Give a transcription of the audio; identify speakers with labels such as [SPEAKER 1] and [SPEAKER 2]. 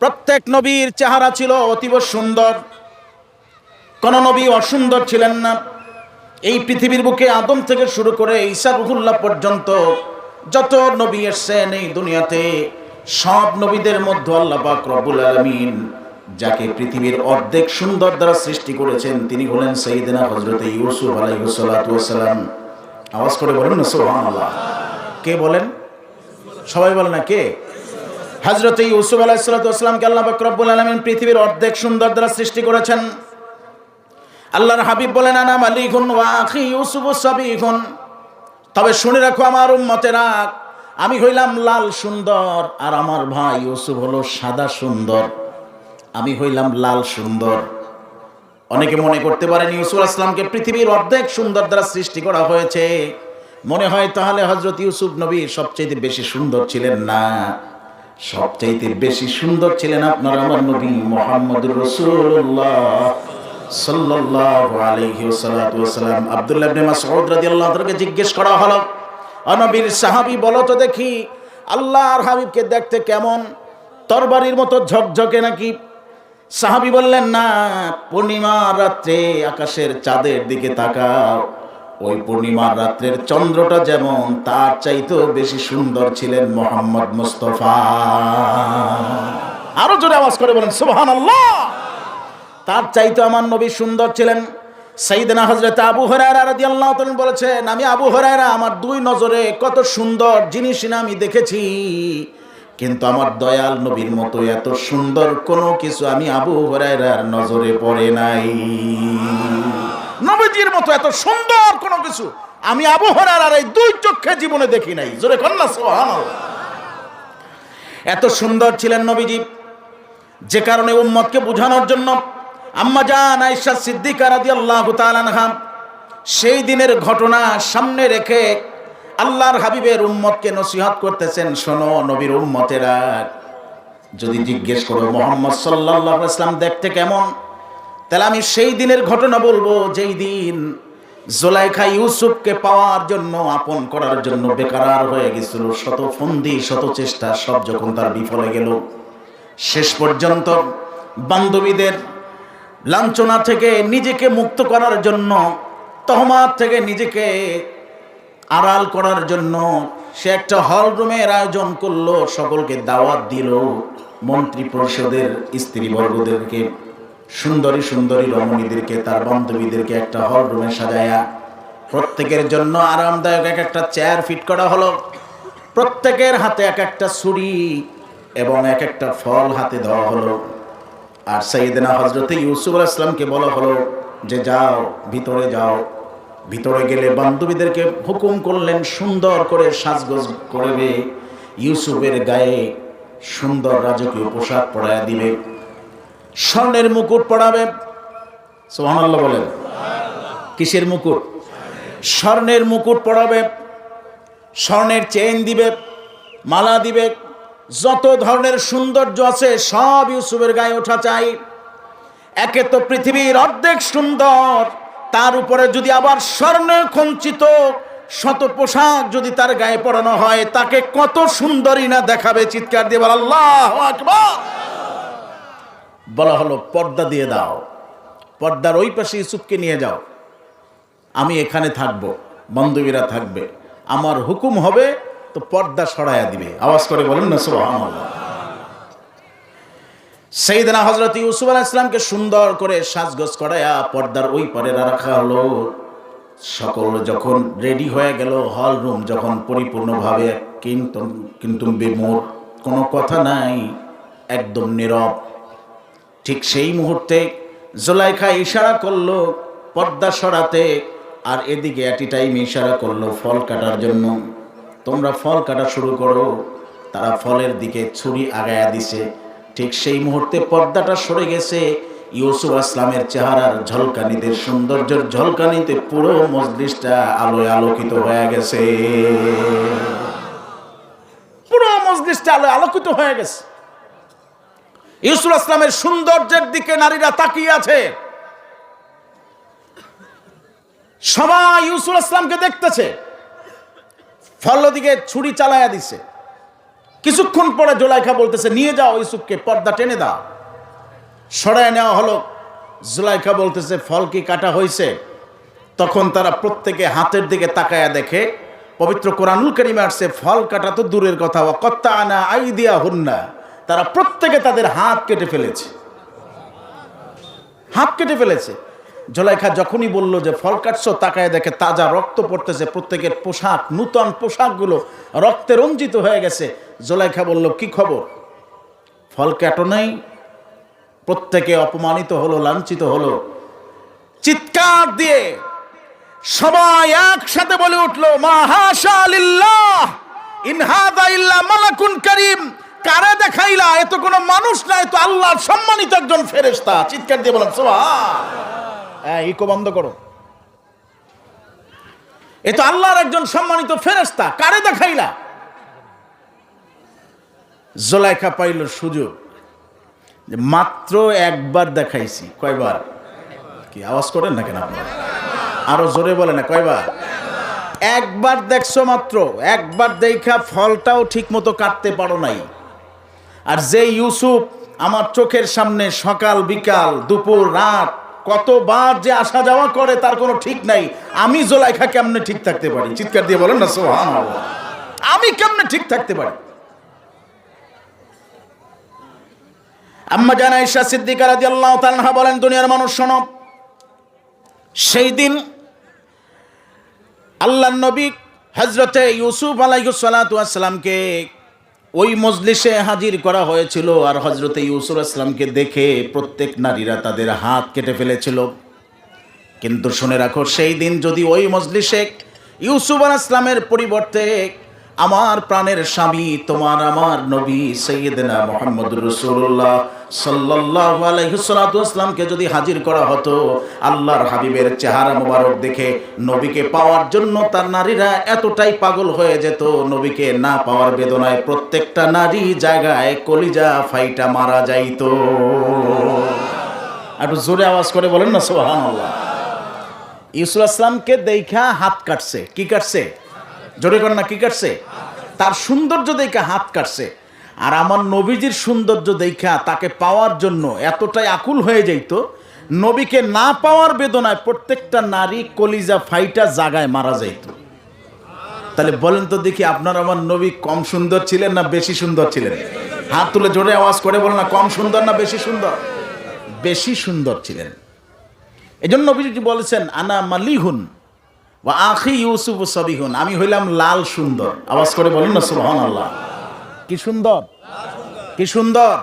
[SPEAKER 1] প্রত্যেক নবীর চেহারা ছিল অতীব সুন্দর। কোন নবী অসুন্দর ছিলেন না। এই পৃথিবীর বুকে আদম থেকে শুরু করে ঈসা রুহুল্লাহ পর্যন্ত যত নবী এসছেন এই দুনিয়াতে, সব নবীদের মধ্যে আল্লাহ পাক রব্বুল আলামিন যাকে পৃথিবীর অর্ধেক সুন্দর দ্বারা সৃষ্টি করেছেন, তিনি হলেন সঈদিনা হজরত ইউসুফ আলাইহিস ওয়াস সালাম। আওয়াজ করে বলেন কে বলেন? সবাই বলে না, কে? হজরত ইউসুফ আলাইসালামকে আল্লাহ বকরবুল আলমিন পৃথিবীর অর্ধেক সুন্দর দ্বারা সৃষ্টি করেছেন। আল্লাহর হাবিব বলেন, আনা মালিকুন ওয়াখি ইউসুফ সাবিকুন তবে শুনে রাখো আমার উম্মতেরা, আমি হইলাম লাল সুন্দর আর আমার ভাই ইউসুফ হলো সাদা সুন্দর। আমি হইলাম লাল সুন্দর। অনেকে মনে করতে পারেন ইউসুফ আসলামকে পৃথিবীর অর্ধেক সুন্দর দ্বারা সৃষ্টি করা হয়েছে। মনে হয় তাহলে হজরত ইউসুফ নবী সবচেয়ে বেশি সুন্দর ছিলেন না। সবচাইতে বেশি সুন্দর ছিলেন আপনার আমার নবী মোহাম্মদ রসুল্লাহ সাল্লাল্লাহু আলাইহি ওয়াসাল্লাম। আব্দুল্লাহ ইবনে মাসউদ রাদিয়াল্লাহু তাআলাকে জিজ্ঞেস করা হলো অনবীর সাহাবী বলো তো দেখি, আল্লাহর হাবিবকে দেখতে কেমন? তরবারির মতো ঝকঝকে নাকি? সাহাবী বললেন, না, পূর্ণিমার রাত্রে আকাশের চাঁদের দিকে তাকাও। ওই পূর্ণিমার রাত্রের চন্দ্রটা যেমন তার চাইতেও বেশি সুন্দর ছিলেন মোহাম্মদ মুস্তফা। আরও জোরে আওয়াজ করে বলেন সুবহান তার চাইতে আমার নবী সুন্দর ছিলেন। সাইদিনা হজরত আবু হরায়রা রাদিয়াল্লাহু তাআলা বলেছেন, আমি আবু হরায়রা, আমার দুই নজরে কত সুন্দর জিনিস আমি দেখেছি। কিন্তু আমার দয়াল নবীর মতো এত সুন্দর কোনো কিছু আমি আবু হরায়রার নজরে পড়ে নাই। নবীজির মতো এত সুন্দর কোনো কিছু আমি আবহাওয়ার হরায়রার এই দুই চোখে জীবনে দেখি নাই। জোরে কন্যা এত সুন্দর ছিলেন নবীজি। যে কারণে উম্মতকে বোঝানোর জন্য আম্মা জান আয়েশা সিদ্দিকা রাদিয়াল্লাহু তাআলা আনহা সেই দিনের ঘটনা সামনে রেখে আল্লাহর হাবিবের উম্মতকে নসিহত করতেছেন, শোনো নবীর উম্মতেরা। যদি জিজ্ঞেস করো, মোহাম্মদ আলাইহি ইসলাম দেখতে কেমন? তাহলে আমি সেই দিনের ঘটনা বলব, যেই দিন জোলাইখা ইউসুফকে পাওয়ার জন্য, আপন করার জন্য বেকারার হয়ে গেছিল। শত ফন্দি, শত চেষ্টা, সব যখন তার বিফলে গেল। শেষ পর্যন্ত বান্ধবীদের লাঞ্ছনা থেকে নিজেকে মুক্ত করার জন্য, তহমাত থেকে নিজেকে আড়াল করার জন্য সে একটা হল রুমের আয়োজন করল, সকলকে দাওয়াত দিল মন্ত্রী পরিষদের স্ত্রীবর্গদেরকে। সুন্দরী সুন্দরী রমণীদেরকে, তার বান্ধবীদেরকে একটা হল রুমে সাজায়া প্রত্যেকের জন্য আরামদায়ক এক একটা চেয়ার ফিট করা হলো। প্রত্যেকের হাতে এক একটা ছুরি এবং এক একটা ফল হাতে দেওয়া হলো। আর সাইদিনা হজরতে ইউসুফ ইসলামকে বলা হলো যে, যাও, ভিতরে যাও। ভিতরে গেলে বান্ধবীদেরকে হুকুম করলেন, সুন্দর করে সাজগোজ করবে। ইউসুফের গায়ে সুন্দর রাজকীয় পোশাক পরায় দিবে। স্বর্ণের মুকুট পরাবে সোহানাল্লাহ বলেন। কিসের মুকুট? স্বর্ণের মুকুট পরাবে স্বর্ণের চেইন দিবে, মালা দিবে। যত ধরনের সৌন্দর্য আছে, সব ইউসুফের গায়ে ওঠা চাই। একে তো পৃথিবীর অর্ধেক সুন্দর। তার উপরে যদি আবার স্বর্ণ খঞ্চিত শত পোশাক যদি তার গায়ে পরানো হয়, তাকে কত সুন্দরী না দেখাবে, চিৎকার দিয়ে বল, আল্লাহ আকবার! বলা হলো, পর্দা দিয়ে দাও। পর্দার ওই পাশে ইউসুফকে নিয়ে যাও। আমি এখানে থাকব, বান্ধবীরা থাকবে। আমার হুকুম হবে, তো পর্দা সরাইয়া দিবে। আওয়াজ করে বলেন না, সুবহানাল্লাহ। সেইদিনা হজরত ইউসুফ আলাহ ইসলামকে সুন্দর করে সাজগোজ করাইয়া পর্দার ওই পারে রাখা হলো। সকল যখন রেডি হয়ে গেল, হল রুম যখন পরিপূর্ণভাবে কিন্তু কিন্তু বিমূর, কোনো কথা নাই, একদম নীরব। ঠিক সেই মুহূর্তে জোলাইখা ইশারা করল পর্দা সরাতে, আর এদিকে অ্যাটি টাইম ইশারা করল ফল কাটার জন্য। তোমরা ফল কাটা শুরু করো, তারা ফলের দিকে ছুরি আগায়া দিছে। ঠিক সেই মুহূর্তে পর্দাটা সরে গেছে ইউসুফ আসলামের চেহারার ঝলকানিতে, সৌন্দর্যের ঝলকানিতে পুরো মজলিসটা আলোয় আলোকিত হয়ে গেছে। পুরো মজলিসটা আলোয় আলোকিত হয়ে গেছে। ইউসুফ আসলামের সৌন্দর্যের দিকে নারীরা তাকিয়ে আছে। সবাই ইউসুফ আসলামকে দেখতেছে। ফল দিকে ছুরি চালায়া দিছে। কিছুক্ষণ পরে জোলাইখা বলতেছে, নিয়ে যাও ইউসুফকে, পর্দা টেনে দাও। সরায় নেওয়া হলো। জুলাইখা বলতেছে, ফল কি কাটা হয়েছে তখন তারা প্রত্যেকে হাতের দিকে তাকায়া দেখে, পবিত্র কোরআনুল করিমে আসছে, ফল কাটা তো দূরের কথা। কত্তা আনা আই দিয়া হুন্না তারা প্রত্যেকে তাদের হাত কেটে ফেলেছে। হাত কেটে ফেলেছে। জলাইখা যখনই বলল যে, ফল কাটছো তাকায় দেখে তাজা রক্ত পড়তেছে। প্রত্যেকের পোশাক, নূতন পোশাকগুলো রক্তে রঞ্জিত হয়ে গেছে। জলাইখা বলল, কি খবর? ফল কাটো নাই। প্রত্যেকে অপমানিত হলো, লাঞ্ছিত হলো। চিৎকার দিয়ে সবাই একসাথে বলে উঠল, মাহাশা আলিল্লাহ ইনহাদা মালাকুন করিম কারে দেখাইলা? এত কোনো মানুষ না এ তো আল্লাহর সম্মানিত একজন ফেরেশতা। চিৎকার দিয়ে বলেন, সুবহান। হ্যাঁ ইকো বন্ধ করো। এ তো আল্লাহর একজন সম্মানিত ফেরেশতা, কারে দেখাইলা? জোলাইখা পাইল সুযোগ মাত্র একবার দেখাইছি, কয়বার? কি, আওয়াজ করেন না কেন আপনারা? আরও জোরে বলে না, কয়বার? একবার দেখছ মাত্র, একবার দেখা ফলটাও ঠিক মতো কাটতে পারো নাই। আর যে ইউসুফ আমার চোখের সামনে সকাল, বিকাল, দুপুর, রাত, কতবার যে আসা যাওয়া করে, তার কোনো ঠিক নাই। আমি জোলাইখা কেমনে ঠিক থাকতে পারি? চিৎকার দিয়ে বলেন না সোহান আমি কেমনে ঠিক থাকতে পারি? আম্মা জানা ঈশা সিদ্দিকা রাদিয়াল্লাহু তাআলা বলেন, দুনিয়ার মানুষ শোনো, সেই দিন আল্লাহ নবী হজরতে ইউসুফ আলাইসালামকে ওই মজলিসে হাজির করা হয়েছিল আর হজরত ইউসুফ আসলামকে দেখে প্রত্যেক নারীরা তাদের হাত কেটে ফেলেছিল। কিন্তু শুনে রাখো, সেই দিন যদি ওই মজলিসে ইউসুফ আল ইসলামের পরিবর্তে আমার প্রাণের স্বামী, তোমার আমার নবী সৈয়দনা মোহাম্মদ রসুল্লাহ সাল্লাহ আলাইসালামকে যদি হাজির করা হতো, আল্লাহর হাবিবের চেহারা মোবারক দেখে নবীকে পাওয়ার জন্য তার নারীরা এতটাই পাগল হয়ে যেত। নবীকে না পাওয়ার বেদনায় প্রত্যেকটা নারী জায়গায় কলিজা ফাইটা মারা যাইতো। একটু জোরে আওয়াজ করে বলেন না সোহান আল্লাহ ইউসুফ আসলামকে দেখা হাত কাটছে। কি কাটছে? জোরে কর না, কি কাটছে? তার সৌন্দর্য দেখা হাত কাটছে। আর আমার নবীজির সৌন্দর্য দেখা তাকে পাওয়ার জন্য এতটাই আকুল হয়ে যাইত, নবীকে না পাওয়ার বেদনায় প্রত্যেকটা নারী কলিজা ফাইটা জাগায় মারা যাইত। তাহলে বলেন তো দেখি, আপনার আমার নবী কম সুন্দর ছিলেন না বেশি সুন্দর ছিলেন? হাত তুলে জোরে আওয়াজ করে বলেন না, কম সুন্দর না বেশি সুন্দর? বেশি সুন্দর ছিলেন। এই জন্য নবীজি বলেছেন, আনা মালিহুন। আখি ইউসুফ সবিহুন, আমি হইলাম লাল সুন্দর। আওয়াজ করে বলুন না সুহান আল্লাহ কি সুন্দর? কি সুন্দর?